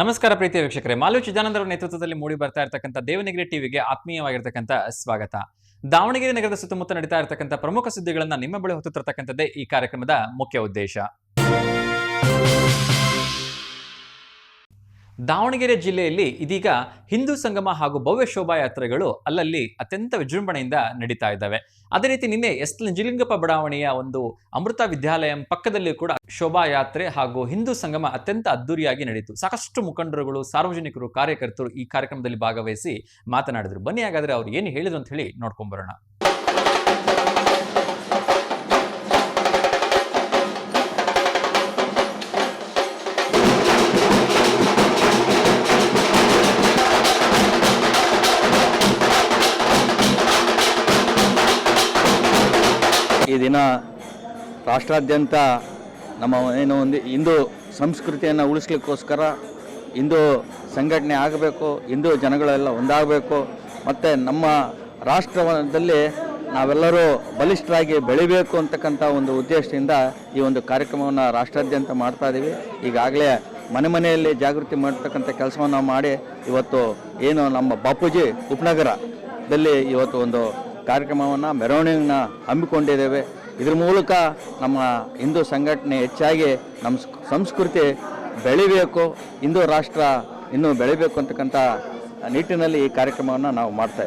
ನಮಸ್ಕಾರ ಪ್ರೀತಿಯ ವೀಕ್ಷಕರೇ ಮಾಲು ಚಿದಾನಂದರ ನೇತೃತ್ವದಲ್ಲಿ ಮೂಡಿ ಬರ್ತಾ ಇರತಕ್ಕಂಥ ದೇವನಗಿರಿ ಟಿವಿಗೆ ಆತ್ಮೀಯವಾಗಿರ್ತಕ್ಕಂಥ ಸ್ವಾಗತ. ದಾವಣಗೆರೆ ನಗರದ ಸುತ್ತಮುತ್ತ ನಡೀತಾ ಇರತಕ್ಕಂಥ ಪ್ರಮುಖ ಸುದ್ದಿಗಳನ್ನ ನಿಮ್ಮ ಬಳಿ ಹೊತ್ತು ತರ್ತಕ್ಕಂಥದ್ದೇ ಈ ಕಾರ್ಯಕ್ರಮದ ಮುಖ್ಯ ಉದ್ದೇಶ. ದಾವಣಗೆರೆ ಜಿಲ್ಲೆಯಲ್ಲಿ ಇದೀಗ ಹಿಂದೂ ಸಂಗಮ ಹಾಗೂ ಭವ್ಯ ಶೋಭಾಯಾತ್ರೆಗಳು ಅಲ್ಲಲ್ಲಿ ಅತ್ಯಂತ ವಿಜೃಂಭಣೆಯಿಂದ ನಡೀತಾ ಇದ್ದಾವೆ. ಅದೇ ರೀತಿ ನಿನ್ನೆ ಎಸ್ ನಿಜಲಿಂಗಪ್ಪ ಬಡಾವಣೆಯ ಒಂದು ಅಮೃತ ವಿದ್ಯಾಲಯ ಪಕ್ಕದಲ್ಲಿ ಕೂಡ ಶೋಭಾಯಾತ್ರೆ ಹಾಗೂ ಹಿಂದೂ ಸಂಗಮ ಅತ್ಯಂತ ಅದ್ದೂರಿಯಾಗಿ ನಡೀತು. ಸಾಕಷ್ಟು ಮುಖಂಡರುಗಳು, ಸಾರ್ವಜನಿಕರು, ಕಾರ್ಯಕರ್ತರು ಈ ಕಾರ್ಯಕ್ರಮದಲ್ಲಿ ಭಾಗವಹಿಸಿ ಮಾತನಾಡಿದರು. ಬನ್ನಿ ಹಾಗಾದ್ರೆ ಅವ್ರು ಏನು ಹೇಳಿದ್ರು ಅಂತ ಹೇಳಿ ನೋಡ್ಕೊಂಬರೋಣ ಈ ದಿನ ರಾಷ್ಟ್ರಾದ್ಯಂತ ನಮ್ಮ ಏನು ಒಂದು ಹಿಂದೂ ಸಂಸ್ಕೃತಿಯನ್ನು ಉಳಿಸ್ಲಿಕ್ಕೋಸ್ಕರ ಹಿಂದೂ ಸಂಘಟನೆ ಆಗಬೇಕು, ಹಿಂದೂ ಜನಗಳೆಲ್ಲ ಒಂದಾಗಬೇಕು. ಮತ್ತು ನಮ್ಮ ರಾಷ್ಟ್ರದಲ್ಲಿ ನಾವೆಲ್ಲರೂ ಬಲಿಷ್ಠರಾಗಿ ಬೆಳಿಬೇಕು ಅಂತಕ್ಕಂಥ ಒಂದು ಉದ್ದೇಶದಿಂದ ಈ ಒಂದು ಕಾರ್ಯಕ್ರಮವನ್ನು ರಾಷ್ಟ್ರಾದ್ಯಂತ ಮಾಡ್ತಾ ಇದ್ದೀವಿ ಈಗಾಗಲೇ ಮನೆ ಮನೆಯಲ್ಲಿ ಜಾಗೃತಿ ಮಾಡ್ತಕ್ಕಂಥ ಕೆಲಸವನ್ನು ಮಾಡಿ, ಇವತ್ತು ಏನು ನಮ್ಮ ಬಾಪೂಜಿ ಉಪನಗರದಲ್ಲಿ ಇವತ್ತು ಒಂದು ಕಾರ್ಯಕ್ರಮವನ್ನು ಮೆರವಣಿಗೆನ ಹಮ್ಮಿಕೊಂಡಿದ್ದೇವೆ. ಇದ್ರ ಮೂಲಕ ನಮ್ಮ ಹಿಂದೂ ಸಂಘಟನೆ ಹೆಚ್ಚಾಗಿ ನಮ್ಮ ಸಂಸ್ಕೃತಿ ಬೆಳಿಬೇಕು, ಹಿಂದೂ ರಾಷ್ಟ್ರ ಇನ್ನೂ ಬೆಳಿಬೇಕು ಅಂತಕ್ಕಂಥ ನಿಟ್ಟಿನಲ್ಲಿ ಈ ಕಾರ್ಯಕ್ರಮವನ್ನು ನಾವು ಮಾಡ್ತಾ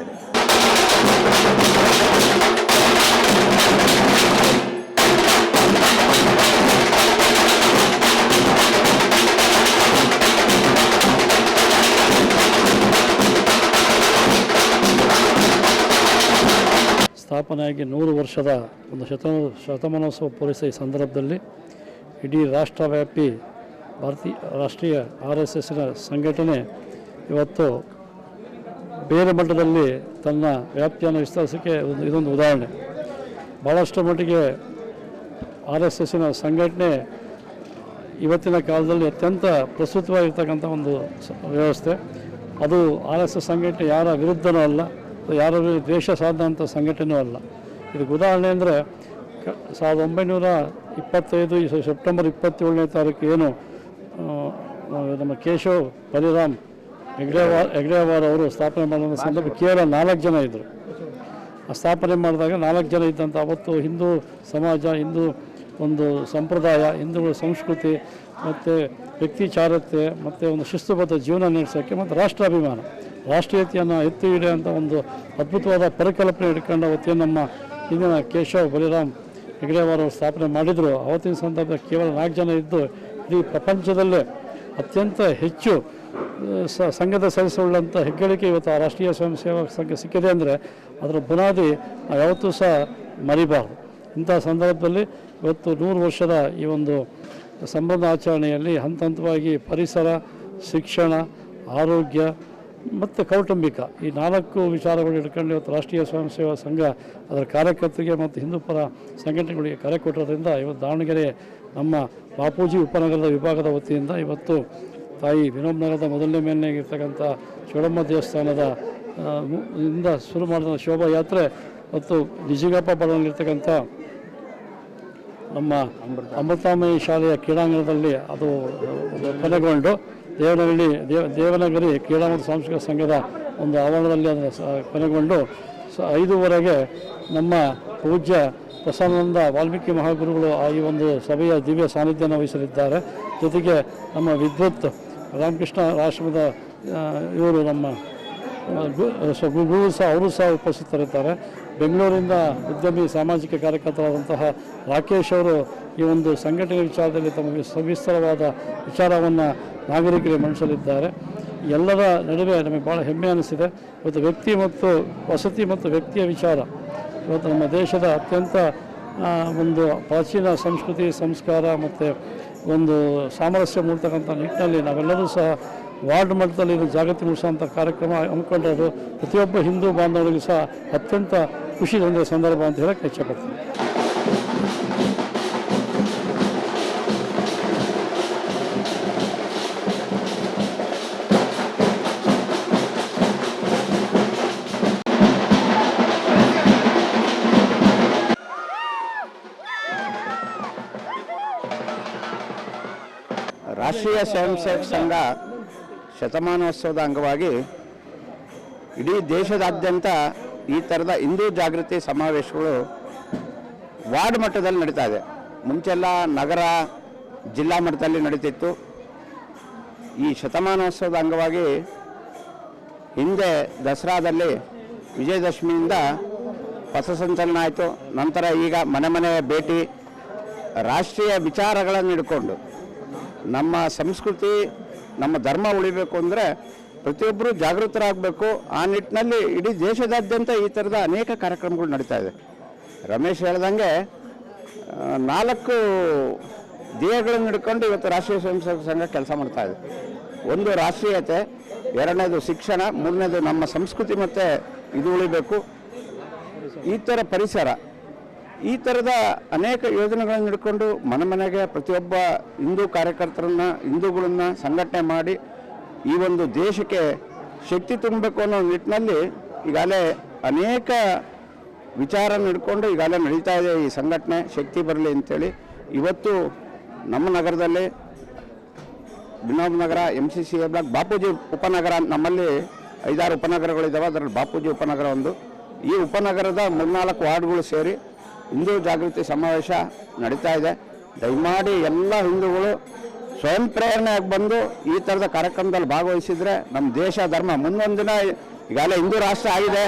ಸ್ಥಾಪನೆಯಾಗಿ ನೂರು ವರ್ಷದ ಒಂದು ಶತ ಶತಮಾನೋತ್ಸವ ಪೂರೈಸಿದ ಈ ಸಂದರ್ಭದಲ್ಲಿ ಇಡೀ ರಾಷ್ಟ್ರವ್ಯಾಪಿ ಭಾರತೀಯ ರಾಷ್ಟ್ರೀಯ ಆರ್ ಎಸ್ ಎಸ್ನ ಸಂಘಟನೆ ಇವತ್ತು ಬೇರೆ ಮಟ್ಟದಲ್ಲಿ ತನ್ನ ವ್ಯಾಪ್ತಿಯನ್ನು ವಿಸ್ತರಿಸೋಕ್ಕೆ ಒಂದು, ಇದೊಂದು ಉದಾಹರಣೆ. ಭಾಳಷ್ಟು ಮಟ್ಟಿಗೆ ಆರ್ ಎಸ್ ಎಸ್ಸಿನ ಸಂಘಟನೆ ಇವತ್ತಿನ ಕಾಲದಲ್ಲಿ ಅತ್ಯಂತ ಪ್ರಸ್ತುತವಾಗಿರ್ತಕ್ಕಂಥ ಒಂದು ವ್ಯವಸ್ಥೆ. ಅದು ಆರ್ ಎಸ್ ಎಸ್ ಸಂಘಟನೆ ಯಾರ ವಿರುದ್ಧನೂ ಅಲ್ಲ. ಯಾರ ದ್ವೇಷ ಸಾಧನಂಥ ಸಂಘಟನೆಯೂ ಅಲ್ಲ. ಇದಕ್ಕೆ ಉದಾಹರಣೆ ಅಂದರೆ ಸಾವಿರದ ಒಂಬೈನೂರ ಇಪ್ಪತ್ತೈದು ಸೆಪ್ಟೆಂಬರ್ ಇಪ್ಪತ್ತೇಳನೇ ತಾರೀಕು ಏನು ನಮ್ಮ ಕೇಶವ್, ಬಲಿರಾಮ್ ಹೆಗ್ಡೆವಾರ್ ಹೆಗ್ಡೆವಾರ್ ಅವರು ಸ್ಥಾಪನೆ ಮಾಡಿದ ಸಂದರ್ಭ ಕೇವಲ ನಾಲ್ಕು ಜನ ಇದ್ದರು ಆ ಸ್ಥಾಪನೆ ಮಾಡಿದಾಗ ನಾಲ್ಕು ಜನ ಇದ್ದಂಥ ಅವತ್ತು ಹಿಂದೂ ಸಮಾಜ, ಹಿಂದೂ ಒಂದು ಸಂಪ್ರದಾಯ ಹಿಂದೂಗಳ ಸಂಸ್ಕೃತಿ, ಮತ್ತು ವ್ಯಕ್ತಿ ಚಾರತೆ ಮತ್ತು ಒಂದು ಶಿಸ್ತುಬದ್ಧ ಜೀವನ ನಡೆಸೋಕ್ಕೆ ಮತ್ತು ರಾಷ್ಟ್ರಾಭಿಮಾನ ರಾಷ್ಟ್ರೀಯತೆಯನ್ನು ಎತ್ತಿ ಹಿಡಿಯುವಂಥ ಒಂದು ಅದ್ಭುತವಾದ ಪರಿಕಲ್ಪನೆ ಇಟ್ಕೊಂಡು ಅವತ್ತೇ ನಮ್ಮ ಹಿಂದಿನ ಕೇಶವ್ ಬಲಿರಾಮ್ ಹೆಗ್ಡೆ ಅವರು ಸ್ಥಾಪನೆ ಮಾಡಿದರು. ಅವತ್ತಿನ ಸಂದರ್ಭದಲ್ಲಿ ಕೇವಲ ನಾಲ್ಕು ಜನ ಇದ್ದು ಇಡೀ ಪ್ರಪಂಚದಲ್ಲೇ ಅತ್ಯಂತ ಹೆಚ್ಚು ಸಂಘದ ಸದಸ್ಯರುಳ್ಳಂಥ ಹೆಗ್ಗಳಿಕೆ ಇವತ್ತು ಆ ರಾಷ್ಟ್ರೀಯ ಸ್ವಯಂ ಸೇವಕ ಸಂಘ ಸಿಕ್ಕಿದೆ ಅಂದರೆ ಅದರ ಬುನಾದಿ ಯಾವತ್ತೂ ಸಹ ಮರಿಬಾರ್ದು. ಇಂಥ ಸಂದರ್ಭದಲ್ಲಿ ಇವತ್ತು ನೂರು ವರ್ಷದ ಈ ಒಂದು ಸಂಬಂಧ ಆಚರಣೆಯಲ್ಲಿ ಹಂತ ಹಂತವಾಗಿ ಪರಿಸರ, ಶಿಕ್ಷಣ, ಆರೋಗ್ಯ ಮತ್ತು ಕೌಟುಂಬಿಕ. ಈ ನಾಲ್ಕು ವಿಚಾರಗಳು ಇಟ್ಕೊಂಡು ಇವತ್ತು ರಾಷ್ಟ್ರೀಯ ಸ್ವಯಂ ಸೇವಾ ಸಂಘ ಅದರ ಕಾರ್ಯಕರ್ತರಿಗೆ ಮತ್ತು ಹಿಂದೂಪರ ಸಂಘಟನೆಗಳಿಗೆ ಕರೆ ಕೊಟ್ಟಿರೋದ್ರಿಂದ ಇವತ್ತು ದಾವಣಗೆರೆ ನಮ್ಮ ಬಾಪೂಜಿ ಉಪನಗರದ ವಿಭಾಗದ ವತಿಯಿಂದ ಇವತ್ತು ತಾಯಿ ವಿನೋಬ್ ನಗರದ ಮೊದಲನೇ ಮೇಲೆಗಿರ್ತಕ್ಕಂಥ ಶಿವಮ್ಮ ಚೌಡಮ್ಮ ದೇವಸ್ಥಾನದ ಇಂದ ಶುರು ಮಾಡಿದ ಶೋಭಾಯಾತ್ರೆ ಮತ್ತು ನಿಜಿಗಪ್ಪ ಬಡವಲ್ಲಿರ್ತಕ್ಕಂಥ ನಮ್ಮ ಅಮೃತಾಮಯಿ ಶಾಲೆಯ ಕ್ರೀಡಾಂಗಣದಲ್ಲಿ ಅದು ಕೊನೆಗೊಂಡು ದೇವನಹಳ್ಳಿ, ದೇವ, ದೇವನಗಿರಿ ಮತ್ತು ಸಾಂಸ್ಕೃತಿಕ ಸಂಘದ ಒಂದು ಆವರಣದಲ್ಲಿ ಅದನ್ನು ಕೊನೆಗೊಂಡು ಸ, ಐದುವರೆಗೆ ನಮ್ಮ ಪೂಜ್ಯ ಪ್ರಸನ್ನಾನಂದ ವಾಲ್ಮೀಕಿ ಮಹಾಗುರುಗಳು ಆ ಈ ಒಂದು ಸಭೆಯ ದಿವ್ಯ ಸಾನ್ನಿಧ್ಯನ ವಹಿಸಲಿದ್ದಾರೆ. ಜೊತೆಗೆ ನಮ್ಮ ವಿದ್ವತ್ ರಾಮಕೃಷ್ಣ ಆಶ್ರಮದ ಇವರು ನಮ್ಮ ಗು- ಸೊ ಗುರುಗಳು ಸಹ, ಅವರು ಸಹ ಉಪಸ್ಥಿತರಿದ್ದಾರೆ. ಬೆಂಗಳೂರಿಂದ ಉದ್ಯಮಿ ಸಾಮಾಜಿಕ ಕಾರ್ಯಕರ್ತರಾದಂತಹ ರಾಕೇಶ್ ಅವರು ಈ ಒಂದು ಸಂಘಟನೆ ವಿಚಾರದಲ್ಲಿ ತಮಗೆ ಸವಿಸ್ತರವಾದ ವಿಚಾರವನ್ನು ನಾಗರಿಕರಿಗೆ ಮನಸ್ಸಲ್ಲಿದ್ದಾರೆ. ಎಲ್ಲರ ನಡುವೆ ನಮಗೆ ಭಾಳ ಹೆಮ್ಮೆ ಅನಿಸಿದೆ. ಇವತ್ತು ವ್ಯಕ್ತಿ ಮತ್ತು ವಸತಿ ಮತ್ತು ವ್ಯಕ್ತಿಯ ವಿಚಾರ. ಇವತ್ತು ನಮ್ಮ ದೇಶದ ಅತ್ಯಂತ ಒಂದು ಪ್ರಾಚೀನ ಸಂಸ್ಕೃತಿ, ಸಂಸ್ಕಾರ ಮತ್ತು ಒಂದು ಸಾಮರಸ್ಯ ಮೂಡ್ತಕ್ಕಂಥ ನಿಟ್ಟಿನಲ್ಲಿ ನಾವೆಲ್ಲರೂ ಸಹ ವಾರ್ಡ್ ಮಟ್ಟದಲ್ಲಿ ಇದು ಜಾಗೃತಿ ಮೂಡಿಸುವಂಥ ಕಾರ್ಯಕ್ರಮ ಹಮ್ಮಿಕೊಂಡಿರೋದು. ಪ್ರತಿಯೊಬ್ಬ ಹಿಂದೂ ಬಾಂಧವರಿಗೂ ಸಹ ಅತ್ಯಂತ ಖುಷಿ ತಂದ ಸಂದರ್ಭ ಅಂತ ಹೇಳಕ್ಕೆ ಇಚ್ಛೆಪಡ್ತೀನಿ ರಾಷ್ಟ್ರೀಯ ಸ್ವಯಂ ಸೇವಕ ಸಂಘ ಶತಮಾನೋತ್ಸವದ ಅಂಗವಾಗಿ ಇಡೀ ದೇಶದಾದ್ಯಂತ ಈ ಥರದ ಹಿಂದೂ ಜಾಗೃತಿ ಸಮಾವೇಶಗಳು ವಾರ್ಡ್ ಮಟ್ಟದಲ್ಲಿ ನಡೀತಾ ಇದೆ. ಮುಂಚೆಲ್ಲ ನಗರ ಜಿಲ್ಲಾ ಮಟ್ಟದಲ್ಲಿ ನಡೀತಿತ್ತು. ಈ ಶತಮಾನೋತ್ಸವದ ಅಂಗವಾಗಿ ಹಿಂದೆ ದಸರಾದಲ್ಲಿ ವಿಜಯದಶಮಿಯಿಂದ ಪಥಸಂಚಲನ ಆಯಿತು. ನಂತರ ಈಗ ಮನೆ ಮನೆ ಭೇಟಿ, ರಾಷ್ಟ್ರೀಯ ವಿಚಾರಗಳನ್ನು ಹಿಡ್ಕೊಂಡು ನಮ್ಮ ಸಂಸ್ಕೃತಿ, ನಮ್ಮ ಧರ್ಮ ಉಳಿಬೇಕು ಅಂದರೆ ಪ್ರತಿಯೊಬ್ಬರು ಜಾಗೃತರಾಗಬೇಕು. ಆ ನಿಟ್ಟಿನಲ್ಲಿ ಇಡೀ ದೇಶದಾದ್ಯಂತ ಈ ಥರದ ಅನೇಕ ಕಾರ್ಯಕ್ರಮಗಳು ನಡೀತಾ ಇದೆ. ರಮೇಶ್ ಹೇಳ್ದಂಗೆ ನಾಲ್ಕು ಧ್ಯೇಯಗಳನ್ನು ಹಿಡ್ಕೊಂಡು ಇವತ್ತು ರಾಷ್ಟ್ರೀಯ ಸ್ವಯಂ ಸೇವಕ ಸಂಘ ಕೆಲಸ ಮಾಡ್ತಾ ಇದೆ. ಒಂದು ರಾಷ್ಟ್ರೀಯತೆ, ಎರಡನೇದು ಶಿಕ್ಷಣ, ಮೂರನೇದು ನಮ್ಮ ಸಂಸ್ಕೃತಿ ಮತ್ತು ಇದು ಉಳಿಬೇಕು. ಈ ಥರ ಪರಿಸರ ಈ ಥರದ ಅನೇಕ ಯೋಜನೆಗಳನ್ನು ಹಿಡ್ಕೊಂಡು ಮನೆ ಮನೆಗೆ ಪ್ರತಿಯೊಬ್ಬ ಹಿಂದೂ ಕಾರ್ಯಕರ್ತರನ್ನ, ಹಿಂದೂಗಳನ್ನ ಸಂಘಟನೆ ಮಾಡಿ ಈ ಒಂದು ದೇಶಕ್ಕೆ ಶಕ್ತಿ ತುಂಬಬೇಕು ಅನ್ನೋ ನಿಟ್ಟಿನಲ್ಲಿ ಈಗಾಗಲೇ ಅನೇಕ ವಿಚಾರ ಹಿಡ್ಕೊಂಡು ಈಗಾಗಲೇ ನಡೀತಾ ಇದೆ ಈ ಸಂಘಟನೆ. ಶಕ್ತಿ ಬರಲಿ ಅಂತೇಳಿ ಇವತ್ತು ನಮ್ಮ ನಗರದಲ್ಲಿ Vinod Nagar M C C A Bapuji ಉಪನಗರ ನಮ್ಮಲ್ಲಿ ಐದಾರು ಉಪನಗರಗಳಿದ್ದಾವೆ ಅದರಲ್ಲಿ ಬಾಪೂಜಿ ಉಪನಗರ ಒಂದು. ಈ ಉಪನಗರದ ಮೂರ್ನಾಲ್ಕು ವಾರ್ಡ್ಗಳು ಸೇರಿ ಹಿಂದೂ ಜಾಗೃತಿ ಸಮಾವೇಶ ನಡೀತಾ ಇದೆ. ದಯಮಾಡಿ ಎಲ್ಲ ಹಿಂದೂಗಳು ಸ್ವಯಂ ಪ್ರೇರಣೆಯಾಗಿ ಬಂದು ಈ ಥರದ ಕಾರ್ಯಕ್ರಮದಲ್ಲಿ ಭಾಗವಹಿಸಿದ್ರೆ ನಮ್ಮ ದೇಶ, ಧರ್ಮ ಮುಂದೊಂದು ದಿನ ಈಗಾಗಲೇ ಹಿಂದೂ ರಾಷ್ಟ್ರ ಆಗಿದೆ.